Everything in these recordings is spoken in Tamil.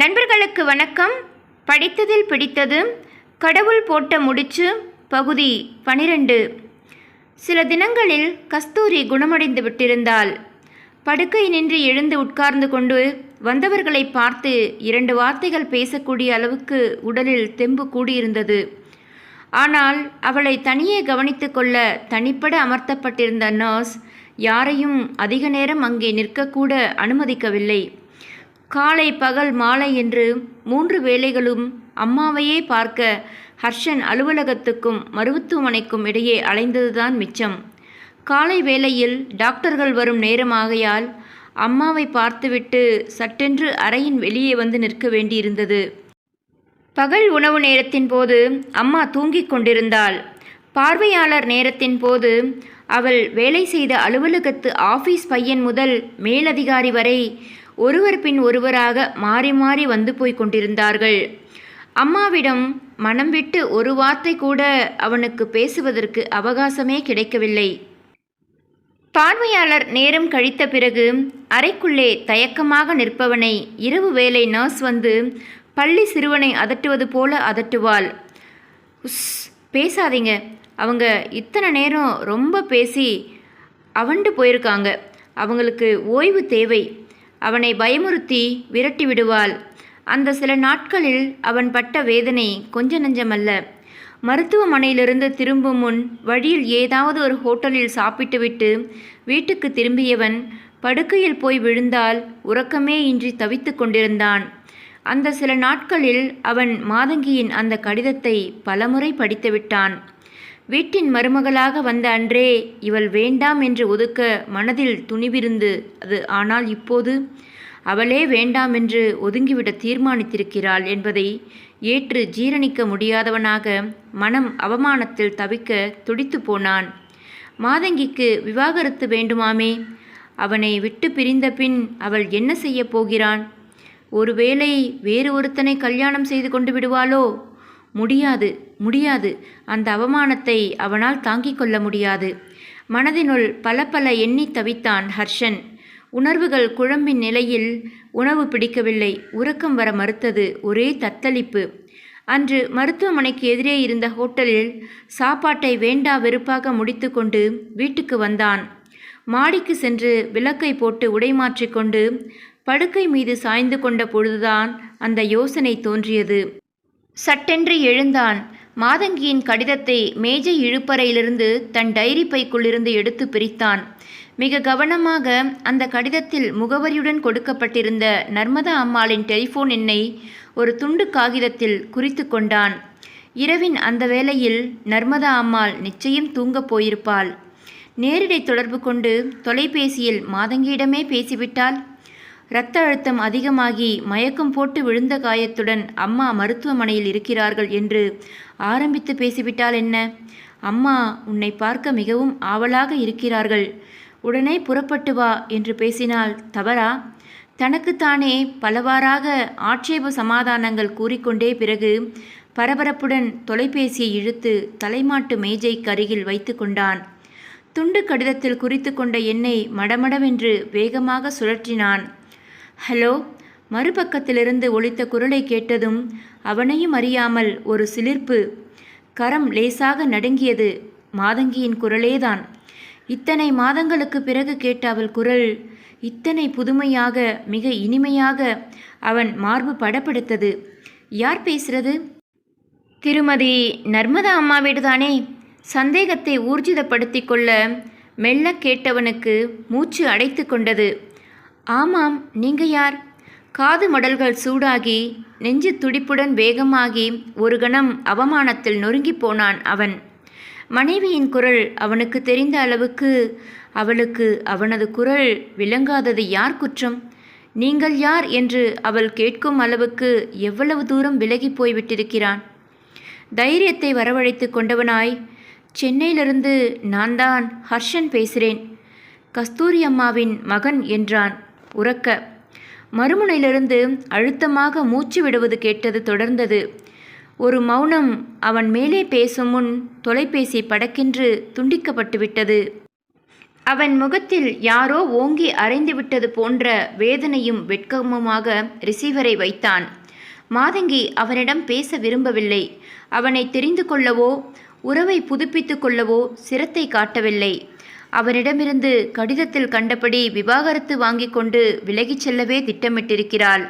நண்பர்களுக்கு வணக்கம். படித்ததில் பிடித்தது கடவுள் போட்ட முடிச்சு பகுதி பனிரெண்டு. சில தினங்களில் கஸ்தூரி குணமடைந்து விட்டிருந்தாள். படுக்கை நின்று எழுந்து உட்கார்ந்து கொண்டு வந்தவர்களை பார்த்து இரண்டு வார்த்தைகள் பேசக்கூடிய அளவுக்கு உடலில் தெம்பு கூடியிருந்தது. ஆனால் அவளை தனியே கவனித்து கொள்ள தனிப்பட அமர்த்தப்பட்டிருந்த நர்ஸ் யாரையும் அதிக நேரம் அங்கே நிற்கக்கூட அனுமதிக்கவில்லை. காலை பகல் மாலை என்று மூன்று வேளைகளும் அம்மாவையே பார்க்க ஹர்ஷன் அலுவலகத்துக்கும் மருத்துவமனைக்கும் இடையே அலைந்ததுதான் மிச்சம். காலை வேளையில் டாக்டர்கள் வரும் நேரமாகையால் அம்மாவை பார்த்துவிட்டு சட்டென்று அறையின் வெளியே வந்து நிற்க வேண்டியிருந்தது. பகல் உணவு நேரத்தின் போது அம்மா தூங்கிக் கொண்டிருந்தாள். பார்வையாளர் நேரத்தின் போது அவள் வேலை செய்த அலுவலகத்து ஆஃபீஸ் பையன் முதல் மேலதிகாரி வரை ஒருவர் பின் ஒருவராக மாறி மாறி வந்து போய் கொண்டிருந்தார்கள். அம்மாவிடம் மனம் விட்டு ஒரு வார்த்தை கூட அவனுக்கு பேசுவதற்கு அவகாசமே கிடைக்கவில்லை. பார்வையாளர் நேரம் கழித்த பிறகு அறைக்குள்ளே தயக்கமாக நிற்பவனை இரவு வேலை நர்ஸ் வந்து பள்ளி சிறுவனை அதட்டுவது போல அதட்டுவாள். உஸ் பேசாதீங்க. அவங்க இத்தனை நேரம் ரொம்ப பேசி அவண்டு போயிருக்காங்க. அவங்களுக்கு ஓய்வு தேவை. அவனை பயமுறுத்தி விரட்டி விடுவாள். அந்த சில நாட்களில் அவன் பட்ட வேதனை கொஞ்ச நஞ்சமல்ல. மருத்துவமனையிலிருந்து திரும்பும் முன் வழியில் ஏதாவது ஒரு ஹோட்டலில் சாப்பிட்டுவிட்டு வீட்டுக்கு திரும்பியவன் படுக்கையில் போய் விழுந்தால் உறக்கமே இன்றி தவித்து கொண்டிருந்தான். அந்த சில நாட்களில் அவன் மாதங்கியின் அந்த கடிதத்தை பலமுறை படித்துவிட்டான் வீட்டின் மருமகளாக வந்த அன்றே இவள் வேண்டாம் என்று ஒதுக்க மனதில் துணிவிருந்து அது ஆனால் இப்போது அவளே வேண்டாம் என்று ஒதுங்கிவிட தீர்மானித்திருக்கிறாள் என்பதை ஏற்று ஜீரணிக்க முடியாதவனாக மனம் அவமானத்தில் தவிக்க துடித்து போனான். மாதங்கிக்கு விவாகரத்து வேண்டுமாமே? அவனை விட்டு பிரிந்த பின் அவள் என்ன செய்யப் போகிறான்? ஒருவேளை வேறு ஒருத்தனை கல்யாணம் செய்து கொண்டு விடுவாளோ? முடியாது முடியாது. அந்த அவமானத்தை அவனால் தாங்கிக் கொள்ள முடியாது. மனதினுள் பல பல எண்ணி தவித்தான் ஹர்ஷன். உணர்வுகள் குழம்பின் நிலையில் உணவு பிடிக்கவில்லை. உறக்கம் வர மறுத்தது ஒரே தத்தளிப்பு. அன்று மருத்துவமனைக்கு எதிரே இருந்த ஹோட்டலில் சாப்பாட்டை வேண்டா வெறுப்பாக முடித்துக்கொண்டு வீட்டுக்கு வந்தான். மாடிக்கு சென்று விளக்கை போட்டு உடை மாற்றிக்கொண்டு படுக்கை மீது சாய்ந்து கொண்ட பொழுதுதான் அந்த யோசனை தோன்றியது. சட்டென்று எழுந்தான். மாதங்கியின் கடிதத்தை மேஜை இழுப்பறையிலிருந்து தன் டைரி பைக்குள்ளிருந்து எடுத்து பிரித்தான். மிக கவனமாக அந்த கடிதத்தில் முகவரியுடன் கொடுக்கப்பட்டிருந்த நர்மதா அம்மாளின் டெலிஃபோன் எண்ணை ஒரு துண்டு காகிதத்தில் குறித்து கொண்டான். இரவின் அந்த வேளையில் நர்மதா அம்மாள் நிச்சயம் தூங்கப் போயிருப்பாள். நேரிடை தொடர்பு கொண்டு தொலைபேசியில் மாதங்கியிடமே பேசிவிட்டால் இரத்த அழுத்தம் அதிகமாகி மயக்கம் போட்டு விழுந்த காயத்துடன் அம்மா மருத்துவமனையில் இருக்கிறார்கள் என்று ஆரம்பித்து பேசிவிட்டால் என்ன? அம்மா உன்னை பார்க்க மிகவும் ஆவலாக இருக்கிறார்கள். உடனே புறப்பட்டு வா என்று பேசினால் தவறா? தனக்குத்தானே பலவாறாக ஆட்சேப சமாதானங்கள் கூறிக்கொண்டே பிறகு பரபரப்புடன் தொலைபேசியை இழுத்து தலைமாட்டு மேஜைக்கு அருகில் வைத்து கொண்டான். துண்டு கடிதத்தில் குறித்து கொண்ட எண்ணெய் மடமடவென்று வேகமாக சுழற்றினான். ஹலோ. மறுபக்கத்திலிருந்து ஒழித்த குரலை கேட்டதும் அவனையும் அறியாமல் ஒரு சிலிர்ப்பு கரம் லேசாக நடுங்கியது. மாதங்கியின் குரலேதான். இத்தனை மாதங்களுக்கு பிறகு கேட்ட அவள் குரல் இத்தனை புதுமையாக மிக இனிமையாக அவன் மார்பு படப்படுத்தது. யார் பேசுறது? திருமதி நர்மதா அம்மா வீடுதானே? சந்தேகத்தை ஊர்ஜிதப்படுத்தி கொள்ள மெல்ல கேட்டவனுக்கு மூச்சு அடைத்து கொண்டது. ஆமாம் நீங்க யார்? காது மடல்கள் சூடாகி நெஞ்சு துடிப்புடன் வேகமாகி ஒரு கணம் அவமானத்தில் நொறுங்கி போனான் அவன். மனைவியின் குரல் அவனுக்கு தெரிந்த அளவுக்கு அவளுக்கு அவனது குரல் விளங்காதது யார் குற்றம்? நீங்கள் யார் என்று அவள் கேட்கும் அளவுக்கு எவ்வளவு தூரம் விலகி போய்விட்டிருக்கிறான்? தைரியத்தை வரவழைத்து கொண்டவனாய் சென்னையிலிருந்து நான் தான் ஹர்ஷன் பேசுகிறேன் கஸ்தூரி அம்மாவின் மகன் என்றான். உறக்க. மறுமுனையிலிருந்து அழுத்தமாக மூச்சு விடுவது கேட்டது தொடர்ந்தது. ஒரு மௌனம் அவன் மேலே பேசும் முன் தொலைபேசி படக்கென்று துண்டிக்கப்பட்டுவிட்டது அவன் முகத்தில் யாரோ ஓங்கி அரைந்துவிட்டது போன்ற வேதனையும் வெட்கமுமாக ரிசீவரை வைத்தான். மாதங்கி அவனிடம் பேச விரும்பவில்லை. அவனை தெரிந்து கொள்ளவோ உறவை புதுப்பித்து கொள்ளவோ சிரத்தை காட்டவில்லை. அவனிடமிருந்து கடிதத்தில் கண்டபடி விவாகரத்து வாங்கிக் கொண்டு விலகிச் செல்லவே திட்டமிட்டிருக்கிறாள்.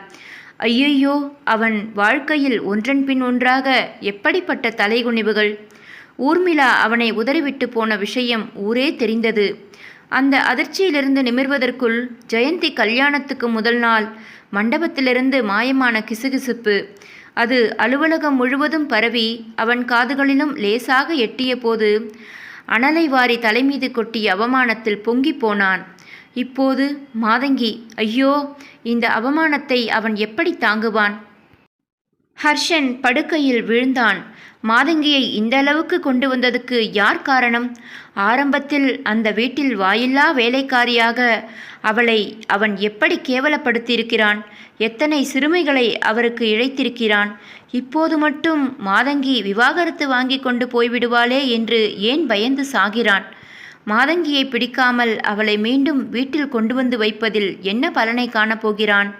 ஐயையோ அவன் வாழ்க்கையில் ஒன்றன் பின் ஒன்றாக எப்படிப்பட்ட தலைகுனிவுகள்? ஊர்மிளா அவனை உதறிவிட்டு போன விஷயம் ஊரே தெரிந்தது. அந்த அதிர்ச்சியிலிருந்து நிமிர்வதற்குள் ஜெயந்தி கல்யாணத்துக்கு முதல் நாள் மண்டபத்திலிருந்து மாயமான கிசுகிசுப்பு. அது அலுவலகம் முழுவதும் பரவி அவன் காதுகளிலும் லேசாக எட்டிய போது அனலை வாரி தலைமீது கொட்டி அவமானத்தில் பொங்கிப் போனான். இப்போது மாதங்கி ஐயோ இந்த அவமானத்தை அவன் எப்படி தாங்குவான்? ஹர்ஷன் படுக்கையில் விழுந்தான். மாதங்கியை இந்த அளவுக்கு கொண்டு வந்ததுக்கு யார் காரணம்? ஆரம்பத்தில் அந்த வீட்டில் வாயில்லா வேலைக்காரியாக அவளை அவன் எப்படி கேவலப்படுத்தியிருக்கிறான்? எத்தனை சிறுமைகளை அவருக்கு இழைத்திருக்கிறான்? இப்போது மட்டும் மாதங்கி விவாகரத்து வாங்கி கொண்டு போய்விடுவாளே என்று ஏன் பயந்து சாகிறான்? மாதங்கியை பிடிக்காமல் அவளை மீண்டும் வீட்டில் கொண்டு வந்து வைப்பதில் என்ன பலனை காணப்போகிறான்?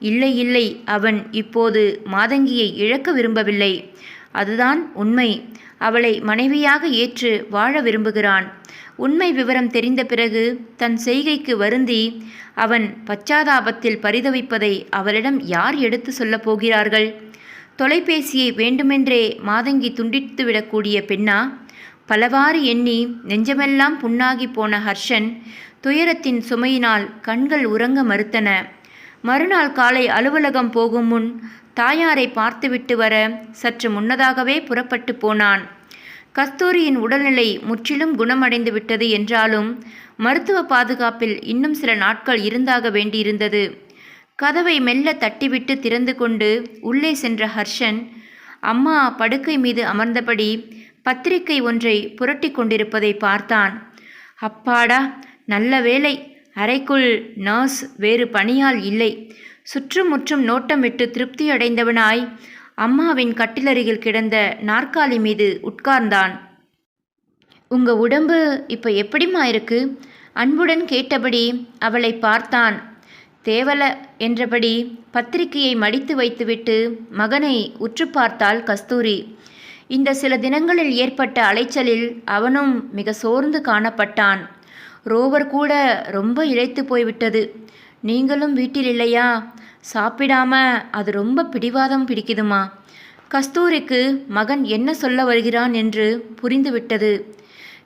இல்லை இல்லை அவன் இப்போது மாதங்கியை இழக்க விரும்பவில்லை. அதுதான் உண்மை. அவளை மனைவியாக ஏற்று வாழ விரும்புகிறான். உண்மை விவரம் தெரிந்த பிறகு தன் செய்கைக்கு வருந்தி அவன் பச்சாதாபத்தில் பரிதவிப்பதை அவளிடம் யார் எடுத்து சொல்லப் போகிறார்கள்? தொலைபேசியை வேண்டுமென்றே மாதங்கி துண்டித்துவிடக்கூடிய பெண்ணா? பலவாறு எண்ணி நெஞ்சமெல்லாம் புண்ணாகி போன ஹர்ஷன் துயரத்தின் சுமையினால் கண்கள் உறங்க மறுத்தன. மறுநாள் காலை அலுவலகம் போகும் முன் தாயாரை பார்த்துவிட்டு வர சற்று முன்னதாகவே புறப்பட்டு போனான். கஸ்தூரியின் உடல்நிலை முற்றிலும் குணமடைந்து விட்டது என்றாலும் மருத்துவ பாதுகாப்பில் இன்னும் சில நாட்கள் இருந்தாக வேண்டியிருந்தது. கதவை மெல்ல தட்டிவிட்டு திறந்து கொண்டு உள்ளே சென்ற ஹர்ஷன் அம்மா படுக்கை மீது அமர்ந்தபடி பத்திரிகை ஒன்றை புரட்டி கொண்டிருப்பதை பார்த்தான். அப்பாடா நல்ல வேலை அறைக்குள் நர்ஸ் வேறு பணியால் இல்லை. சுற்றுமுற்றும் நோட்டமிட்டு திருப்தியடைந்தவனாய் அம்மாவின் கட்டிலருகில் கிடந்த நாற்காலி மீது உட்கார்ந்தான். உங்க உடம்பு இப்போ எப்படிம்மா இருக்கு? அன்புடன் கேட்டபடி அவளை பார்த்தான். தேவல என்றபடி பத்திரிகையை மடித்து வைத்துவிட்டு மகனை உற்று பார்த்தாள் கஸ்தூரி. இந்த சில தினங்களில் ஏற்பட்ட அலைச்சலில் அவனும் மிக சோர்ந்து காணப்பட்டான். ரோவர் கூட ரொம்ப இழைத்து போய்விட்டது. நீங்களும் வீட்டில் இல்லையா? சாப்பிடாம அது ரொம்ப பிடிவாதம் பிடிக்குதுமா? கஸ்தூரிக்கு மகன் என்ன சொல்ல வருகிறான் என்று புரிந்துவிட்டது.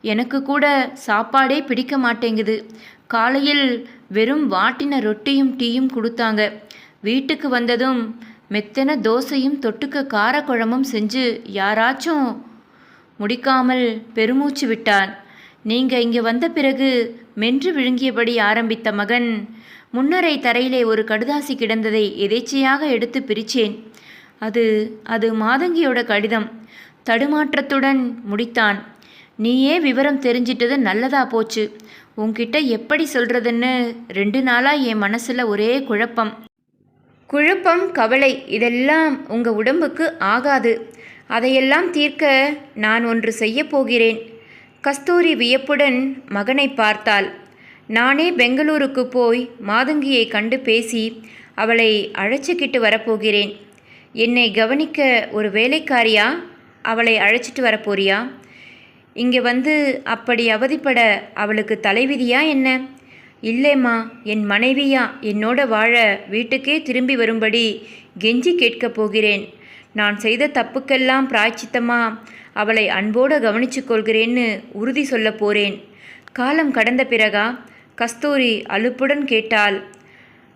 எனக்கு கூட சாப்பாடே பிடிக்க மாட்டேங்குது. காலையில் வெறும் வாட்டின ரொட்டியும் டீயும் கொடுத்தாங்க. வீட்டுக்கு வந்ததும் மெத்தன தோசையும் தொட்டுக்க காரக்குழம்பும் செஞ்சு யாராச்சும் முடிக்காமல் பெருமூச்சு விட்டான். நீங்க இங்கே வந்த பிறகு மென்று விழுங்கியபடி ஆரம்பித்த மகன் முன்னரை தரையிலே ஒரு கடுதாசி கிடந்ததை எதேச்சையாக எடுத்து பிரிச்சேன். அது அது மாதங்கியோட கடிதம். தடுமாற்றத்துடன் முடித்தான். நீயே விவரம் தெரிஞ்சிட்டது நல்லதா போச்சு. உன்கிட்ட எப்படி சொல்றதுன்னு ரெண்டு நாளா என் மனசுல ஒரே குழப்பம். குழப்பம் கவலை இதெல்லாம் உங்க உடம்புக்கு ஆகாது. அதையெல்லாம் தீர்க்க நான் ஒன்று செய்ய போகிறேன். கஸ்தூரி வியப்புடன் மகனை பார்த்தாள். நானே பெங்களூருக்கு போய் மாதங்கியை கண்டு பேசி அவளை அழைச்சிக்கிட்டு வரப்போகிறேன். என்னை கவனிக்க ஒரு வேலைக்காரியா? அவளை அழைச்சிட்டு வரப்போறியா? இங்கே வந்து அப்படி அவதிப்பட அவளுக்கு தலைவிதியா என்ன? இல்லைம்மா என் மனைவியா? என்னோட வாழ வீட்டுக்கே திரும்பி வரும்படி கெஞ்சி கேட்கப் போகிறேன். நான் செய்த தப்புக்கெல்லாம் பிராய்ச்சித்தமா? அவளை அன்போடு கவனிச்சுக் கொள்கிறேன்னு உறுதி சொல்லப் போறேன். காலம் கடந்த பிறகா? கஸ்தூரி அலுப்புடன் கேட்டாள்.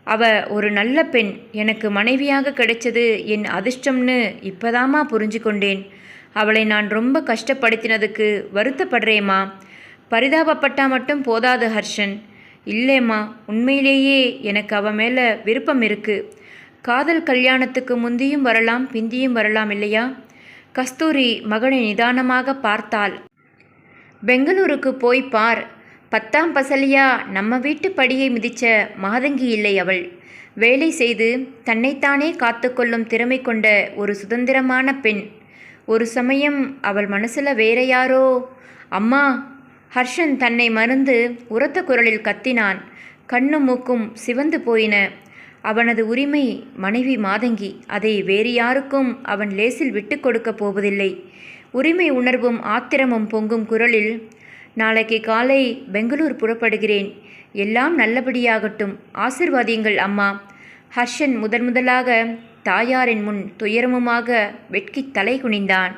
அவ ஒரு நல்ல பெண். எனக்கு மனைவியாக கிடைச்சது என் அதிர்ஷ்டம்னு இப்பதாமா புரிஞ்சு கொண்டேன். அவளை நான் ரொம்ப கஷ்டப்படுத்தினதுக்கு வருத்தப்படுறேம்மா. பரிதாபப்பட்டா மட்டும் போதாது ஹர்ஷன். இல்லைம்மா உண்மையிலேயே எனக்கு அவ மேலே விருப்பம் இருக்குது காதல் கல்யாணத்துக்கு முந்தியும் வரலாம் பிந்தியும் வரலாம் இல்லையா? கஸ்தூரி மகனை நிதானமாக பார்த்தாள். பெங்களூருக்கு போய் பார். பத்தாம் பசலியா நம்ம வீட்டு படியை மிதிச்ச மாதங்கி இல்லை அவள். வேலை செய்து தன்னைத்தானே காத்துக்கொள்ளும் திறமை கொண்ட ஒரு சுதந்திரமான பெண். ஒரு சமயம் அவள் மனசுல வேற யாரோ? அம்மா! ஹர்ஷன் தன்னை மறந்து உரத்த குரலில் கத்தினான். கண்ணும் மூக்கும் சிவந்து போயின. அவனது உரிமை மனைவி மாதங்கி அதை வேறு யாருக்கும் அவன் லேசில் விட்டு கொடுக்கப் போவதில்லை. உரிமை உணர்வும் ஆத்திரமும் பொங்கும் குரலில் நாளைக்கு காலை பெங்களூர் புறப்படுகிறேன். எல்லாம் நல்லபடியாகட்டும். ஆசிர்வாதியுங்கள் அம்மா ஹர்ஷன் முதன் முதலாக தாயாரின் முன் துயரமுமாக வெட்கித் தலை குனிந்தான்.